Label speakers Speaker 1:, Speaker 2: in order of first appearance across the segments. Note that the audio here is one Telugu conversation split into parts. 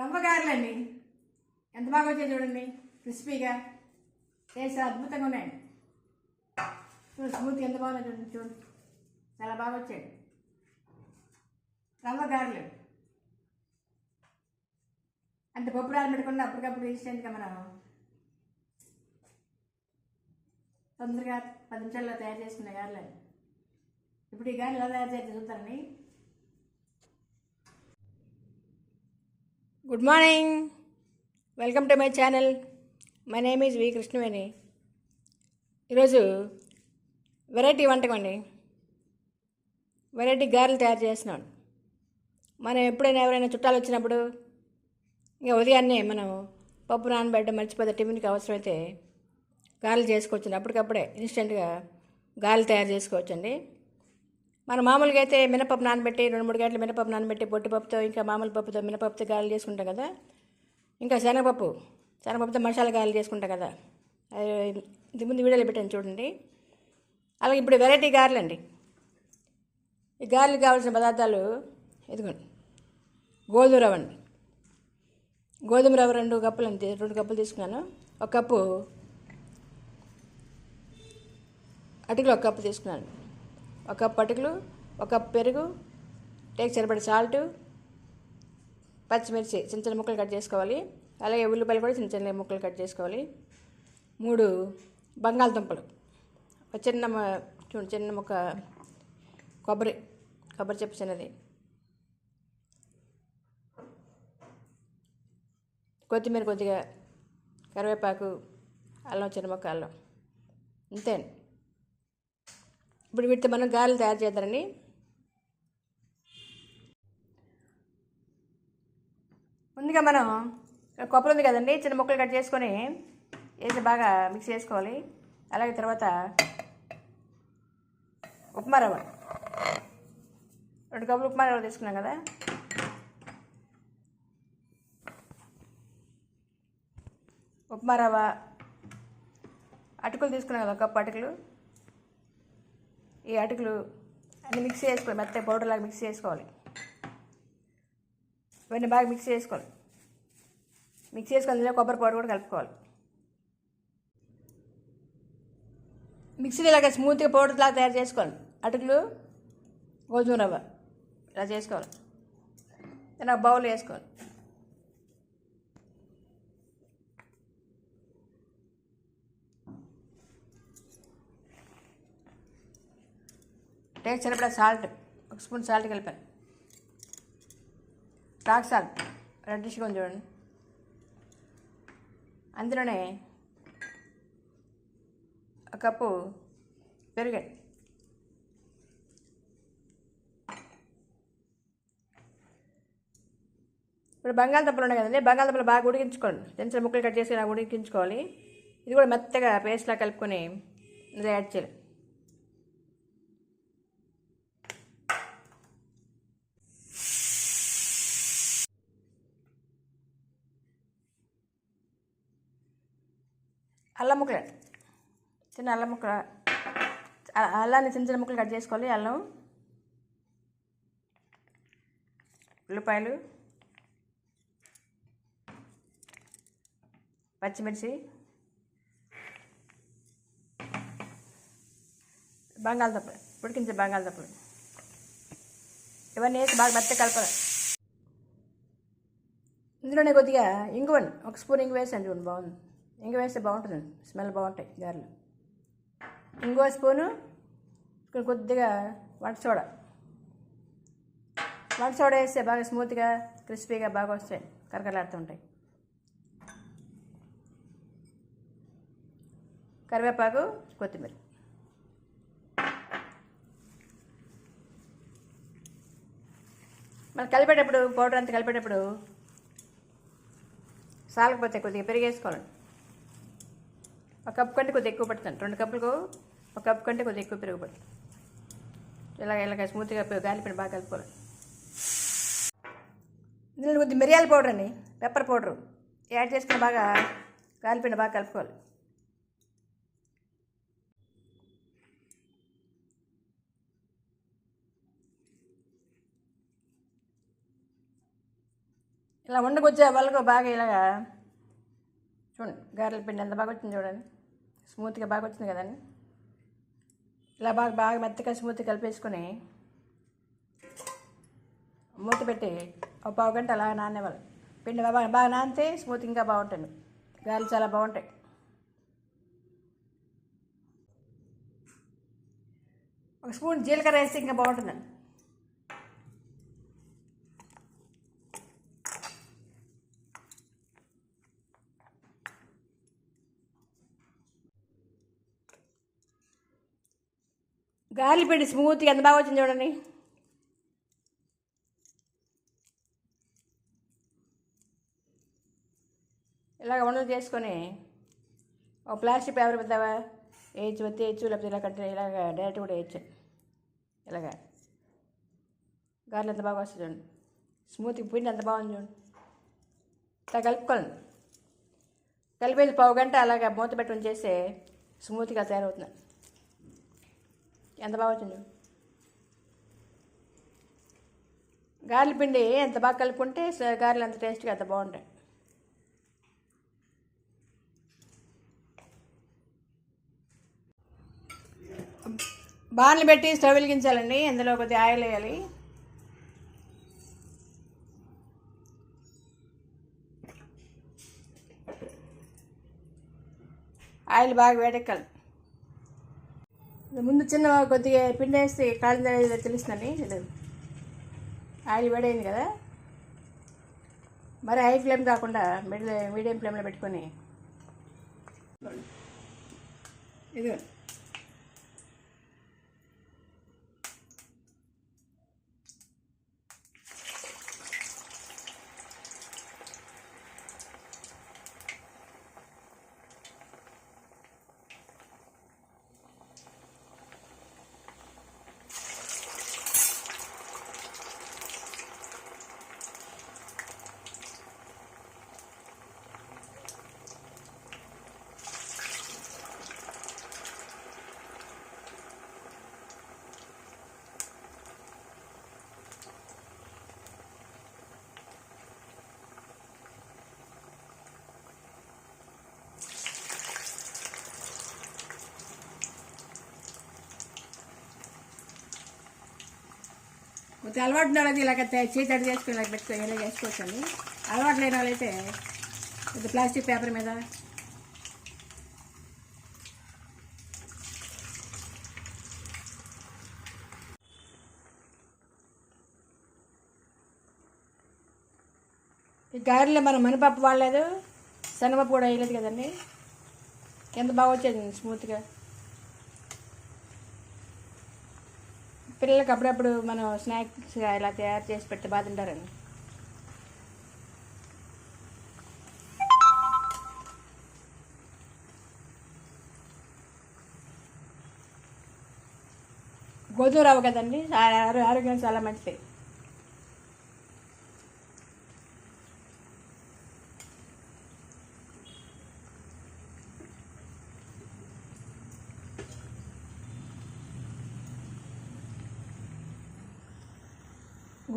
Speaker 1: రవ్వ ఎంత బాగా వచ్చాయి చూడండి. క్రిస్పీగా. టేస్ట్ అద్భుతంగా ఉన్నాయండి. చూడు స్మూత్ ఎంత బాగున్నాయి చూడండి చూడు. చాలా బాగా వచ్చాయి. రవ్వ అంత పప్పు రాలు పెట్టుకుని అప్పటికప్పుడు ఇన్స్టెంట్గా మనం. తొందరగా పది నిమిషాల్లో తయారు చేసుకునే గారెలు. ఇప్పుడు ఈ గారెలు ఎలా తయారు చేస్తే చూద్దామండి. Good morning welcome to my channel my name is V Krishnaveni ఈరోజు వెరైటీ వంటకం అండి. వెరైటీ గారెలు తయారు చేస్తున్నాను. మనం ఎప్పుడైనా ఎవరైనా చుట్టాలు వచ్చినప్పుడు ఇంకా ఉదయాన్నే మనం పప్పు నానబెట్టడం మర్చిపోతే టిఫిన్కి అవసరమైతే గారెలు చేసుకోవచ్చు అప్పటికప్పుడే ఇన్స్టెంట్గా గారెలు తయారు చేసుకోవచ్చండి. మన మామూలుగా అయితే మినపప్పు నానబెట్టి రెండు మూడు గంటలు మినపప్పు నానబెట్టి పొట్టిపప్పుతో ఇంకా మామూలు పప్పుతో మినపప్పుతో గాలి చేసుకుంటాం కదా? ఇంకా శనగపప్పు శనగపప్పుతో మసాలా గాలి చేసుకుంటాం కదా? అది ఇంతకు ముందు వీడియోలో పెట్టాను చూడండి. అలాగే ఇప్పుడు వెరైటీ గారెలు అండి ఈ గారెలు కావాల్సిన పదార్థాలు ఇదిగోండి. గోధుమ రవ్వ అండి. గోధుమ రవ్వ రెండు కప్పులు అండి రెండు కప్పులు తీసుకున్నాను. ఒక కప్పు అటుకులు ఒక కప్పు తీసుకున్నాను. ఒక పటుకులు ఒక పెరుగు టేక్ సరిపడే సాల్ట్ పచ్చిమిర్చి చిన్న చిన్న ముక్కలు కట్ చేసుకోవాలి. అలాగే ఉల్లిపాయలు కూడా చిన్న చిన్న ముక్కలు కట్ చేసుకోవాలి. మూడు బంగాళదుంపలు. ఒక చిన్న మ- చూడండి చిన్న ముక్క కొబ్బరి కొబ్బరి చెప్పు చిన్నది. కొత్తిమీర కొద్దిగా కరివేపాకు అల్లం చిన్న ముక్క అల్లం. అంతే. ఇప్పుడు వీటితో మనం గారెలు తయారు చేద్దామండి. ముందుగా మనం కొప్పలు ఉంది కదండి చిన్న ముక్కలు కట్ చేసుకొని వేసి బాగా మిక్స్ చేసుకోవాలి. అలాగే తర్వాత ఉప్మా రవ్వ. రెండు కప్పులు ఉప్మా రవ్వ తీసుకున్నాం కదా. ఉప్మా రవ్వ అటుకులు తీసుకున్నాం కదా ఒక కప్పు అటుకులు. ఈ అటుకులు అన్ని మిక్స్ చేసుకోవాలి. మెత్త పౌడర్ లాగా మిక్స్ చేసుకోవాలి. ఇవన్నీ బాగా మిక్స్ చేసుకోవాలి. మిక్స్ చేసుకొని అందులో కొబ్బరి పౌడర్ కూడా కలుపుకోవాలి. మిక్సీలో ఇలాగ స్మూత్గా పౌడర్ లాగా తయారు చేసుకోవాలి. అటుకులు గోధుమ రవ్వ ఇలా చేసుకోవాలి. ఇలా బౌల్ వేసుకోవాలి. టేస్ట్ సరిపడా సాల్ట్ ఒక స్పూన్ సాల్ట్ కలిపాను. రాక్ సాల్ట్ రెడ్డిష్గా ఉంది చూడండి. అందులోనే ఒక కప్పు పెరుగు. ఇప్పుడు బంగాళదుంపలు ఉన్నాయి కదండి బంగాళదుంపలు బాగా ఉడికించుకోండి. చిన్న చిన్న ముక్కలు కట్ చేసి ఇలా ఉడికించుకోవాలి. ఇది కూడా మెత్తగా పేస్ట్లా కలుపుకొని ఇది యాడ్ చేయాలి. అల్లం ముక్కలు చిన్న అల్లం ముక్క అల్లాన్ని చిన్న చిన్న ముక్కలు కట్ చేసుకోవాలి. అల్లం ఉల్లిపాయలు పచ్చిమిర్చి బంగాళదుంప ఉడికించే బంగాళదుంపలు. ఇవన్నీ వేసి బాగా మెత్త కలపాలి. ఇందులోనే కొద్దిగా ఇంగువన్ ఒక స్పూన్ ఇంగు వేసాను చూడండి బాగుంది. ఇంగు వేస్తే బాగుంటుంది. స్మెల్ బాగుంటాయి గారెలు. ఇంకో స్పూను కొద్దిగా వంట సోడా. వంట సోడా వేస్తే బాగా స్మూత్గా క్రిస్పీగా బాగా వస్తాయి. కరకలాడుతుంటాయి కరివేపాకు కొత్తిమీర. మనం కలిపేటప్పుడు పౌడర్ అంతా కలిపేటప్పుడు సాలకపోతే కొద్దిగా పెరిగేసుకోవాలి ఒక కప్పు కంటే కొద్దిగా ఎక్కువ పడుతుంది రెండు కప్పులకు ఒక కప్పు కంటే కొద్దిగా ఎక్కువ పెరుగు పడుతుంది ఇలాగ ఇలాగ స్మూత్గా గాలిపిండి బాగా కలుపుకోవాలి. ఇందులో కొద్దిగా మిరియాల పౌడర్ అండి. Pepper powder. యాడ్ చేసుకుని బాగా గాలిపిండి బాగా కలుపుకోవాలి. ఇలా ఉండకొచ్చే వాళ్ళకు బాగా ఇలాగా చూడండి గారెల పిండి ఎంత బాగా వచ్చింది చూడండి. స్మూత్గా బాగా వచ్చింది కదండి. ఇలా బాగా బాగా మెత్తగా స్మూత్గా కలిపేసుకొని మూత పెట్టి ఒక పావు గంట అలా నానేవాళ్ళు. పిండి బాగా బాగా నానితే స్మూత్ ఇంకా బాగుంటుంది. గాలి చాలా బాగుంటాయి. ఒక స్పూన్ జీలకర్ర వేస్తే ఇంకా బాగుంటుందండి గాలిపిండి స్మూత్గా ఎంత బాగా వచ్చింది చూడండి. ఇలాగ వండలు చేసుకొని ఒక ప్లాస్టిక్ పేపర్ పెద్దావా వేయచ్చు వత్తి వేయచ్చు లేకపోతే ఇలా కట్టిన ఇలాగ డైరెక్ట్ కూడా వేయచ్చు. ఇలాగా. గారెలు ఎంత బాగా వస్తుంది చూడండి. స్మూత్గా పిండి ఎంత బాగుంది చూడండి. ఇలా కలుపుకోండి కలిపేసి పావు గంట అలాగ మూత పెట్టి ఉంచేస్తే స్మూత్గా తయారవుతున్నాను ఎంత బాగా వచ్చింది? గారెల పిండి ఎంత బాగా కలుపుకుంటే గారెలు అంత టేస్ట్గా అంత బాగుంటాయి. బాణలు పెట్టి స్టవ్ వెలిగించాలండి. అందులో కొద్దిగా ఆయిల్ వేయాలి. ఆయిల్ బాగా వేడెక్కాలి. ముందు చిన్న కొద్దిగా పిండి వేస్తే కాలిందా తెలుస్తుందండి. ఇది ఆయిల్ వేడైంది కదా. మరి హై ఫ్లేమ్ కాకుండా మిడిల్ మీడియం ఫ్లేమ్లో పెట్టుకొని ఇది కొద్దిగా అలవాటు ఉన్న వాళ్ళకి ఇలాగ చేతి చేసుకుని ఇలా పెట్టుకొని ఇలా చేసుకోవచ్చండి. అలవాటు లేని వాళ్ళైతే కొద్దిగా ప్లాస్టిక్ పేపర్ మీద. ఈ గారెలో మనం మినపప్పు వాడలేదు. శనగపప్పు కూడా వేయలేదు కదండి. ఎంత బాగా వచ్చేది స్మూత్గా? పిల్లలకి అప్పుడప్పుడు మనం స్నాక్స్ ఇలా తయారు చేసి పెడితే బాగా తింటారండి. గోధుమ రవ్వ కదండి? ఆ- ఆరోగ్యం చాలా మంచిది.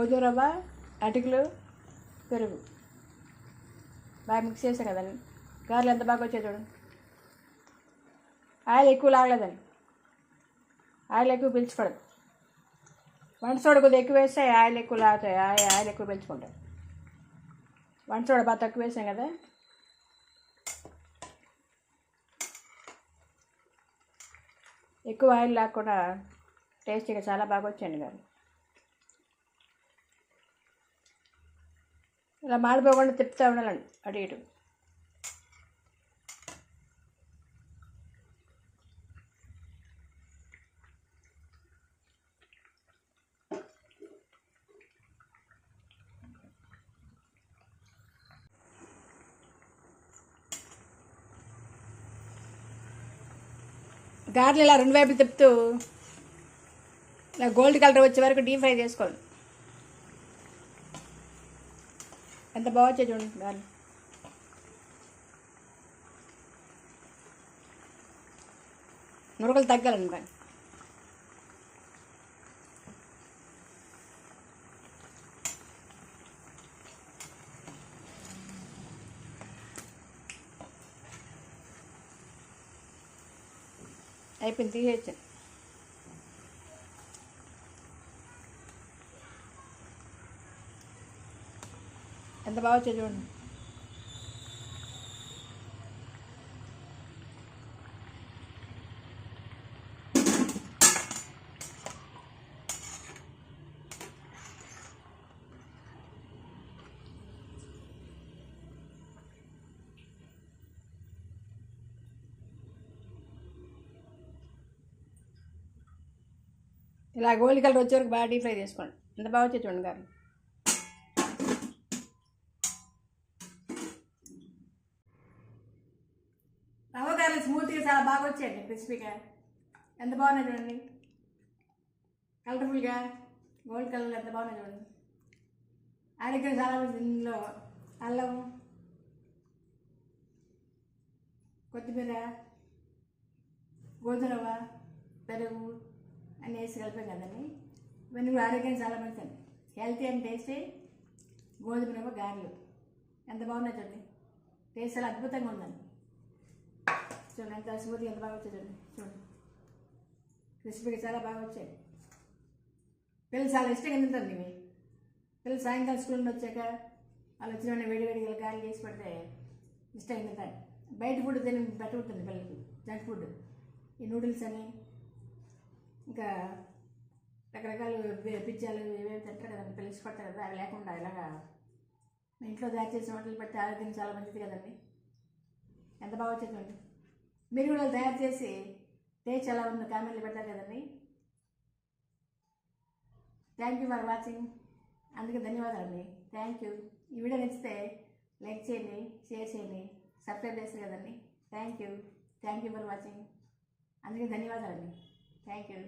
Speaker 1: గోధుమ రవ్వ అటుకులు పెరుగు. బాగా మిక్స్ చేసాం కదండి గారెలు ఎంత బాగా వచ్చాయి చూడండి ఆయిల్ ఎక్కువ లాగలేదండి. ఆయిల్ ఎక్కువ పీల్చుకోవడం వంట సోడ కొద్దిగా ఎక్కువ వేస్తే ఆయిల్ ఎక్కువ లాగుతాయి. ఆయిల్ ఆయిల్ ఎక్కువ పీల్చుకుంటాయి. వంట సోడ బాగా తక్కువ వేసాం కదా. ఎక్కువ ఆయిల్ లేకుండా టేస్టీగా చాలా బాగా వచ్చాయండి గారు ఇలా మాడిపోకుండా తిప్పుతూ ఉండాలండి అటు ఇటు. గారెలు ఇలా రెండు వైపులు తిప్పుతూ ఇలా గోల్డ్ కలర్ వచ్చే వరకు డీప్ ఫ్రై చేసుకోవాలి. ఎంత బాగా వచ్చే చూడండి గాలి నురగలు తగ్గాలనుకోండి అయిపోయింది తీసేచ్చాను ఎంత బాగా వచ్చాయి చూడండి. ఇలా గోల్డ్ కలర్ వచ్చే వరకు బాగా డీప్ ఫ్రై చేసుకోండి. ఎంత బాగా వచ్చే చూడండి గారు వచ్చేయండి క్రిస్పీగా ఎంత బాగున్నాయి చూడండి. కలర్ఫుల్గా గోల్డ్ కలర్ ఎంత బాగున్నాయి చూడండి. ఆరోగ్యం చాలా దీనిలో అల్లం. కొత్తిమీర. గోధుమ రవ్వ. పెరుగు. అన్నీ వేసి కలిపాం కదండి. ఇవన్నీ కూడా ఆరోగ్యానికి చాలా మంచిదండి హెల్తీ అండ్ టేస్టీ గోధుమ రవ్వ గారెలు. ఎంత బాగున్నాయి చూడండి. టేస్ట్ చాలా అద్భుతంగా ఉందండి. చూడండి ఎంత స్మూత్గా ఎంత బాగా వచ్చాయి చూడండి చూడండి. క్రిస్పీగా చాలా బాగా వచ్చాయి. పిల్లలు చాలా ఇష్టంగా తింటారు ఇవి పిల్లలు సాయంకాలం స్కూల్ నుండి వచ్చాక వాళ్ళు వచ్చిన వెంటనే వేడి వేడిగా గాలి చేసి పెడితే ఇష్టంగా తింటారు. బయట ఫుడ్ తిని బెటర్ ఉంటుంది పిల్లలకి జంక్ ఫుడ్ ఈ నూడిల్స్ అని ఇంకా రకరకాల పిజ్జాలు ఇవేవి తింటారు కదండి పిల్లలు ఇష్టపడతారు కదా అవి లేకుండా ఇలాగా ఇంట్లో తయారు చేసిన వంటలు పెట్టి ఆరోగ్యం చాలా మంచిది కదండి. ఎంత బాగా వచ్చేటువంటి మీరు కూడా తయారు చేసి టేస్ట్ ఎలా ఉంది కామెంట్లు పెడతారు కదండి. థ్యాంక్ యూ ఫర్ వాచింగ్ అందుకే ధన్యవాదాలండి. థ్యాంక్ యూ ఈ వీడియో నచ్చితే లైక్ చేయండి షేర్ చేయండి సబ్స్క్రైబ్ చేస్తారు కదండి. Thank you thank you for watching అందుకే ధన్యవాదాలండి. Thank you